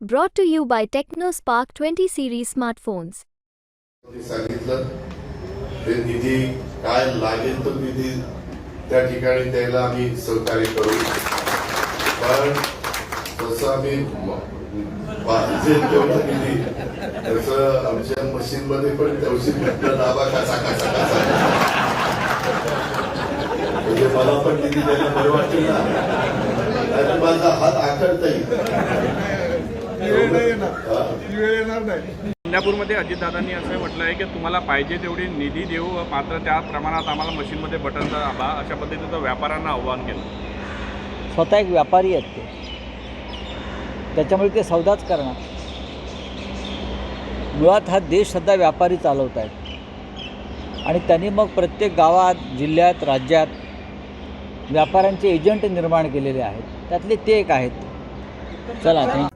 Brought to you by TechnoSpark 20 series smartphones. ते सांगितलं ते निधी काय लागेल तो निधी? त्या ठिकाणी द्यायला आम्ही सहकार्य करू. पण जसं आम्ही म- पाहिजे तेवढा निधी तसं आमच्या मशीन मध्ये पण तेवढी म्हटलं दाबा कसा कसा कसा. म्हणजे मला पण निधी द्यायला बरं वाटेल ना. माझा हात आखडता येईल इंदापूरमध्ये अजितदादांनी असं म्हटलं आहे की तुम्हाला पाहिजे तेवढी निधी देऊ मात्र त्या प्रमाणात आम्हाला मशीनमध्ये बटन दाबा अशा पद्धतीचं व्यापाऱ्यांना आव्हान केलं. स्वतः एक व्यापारी आहेत ते. त्याच्यामुळे ते सौदाच करणार. मुळात हा देश सध्या व्यापारी चालवत आहेत आणि त्यांनी मग प्रत्येक गावात जिल्ह्यात राज्यात व्यापाऱ्यांचे एजंट निर्माण केलेले आहेत. त्यातले ते एक आहेत. चला थँक्यू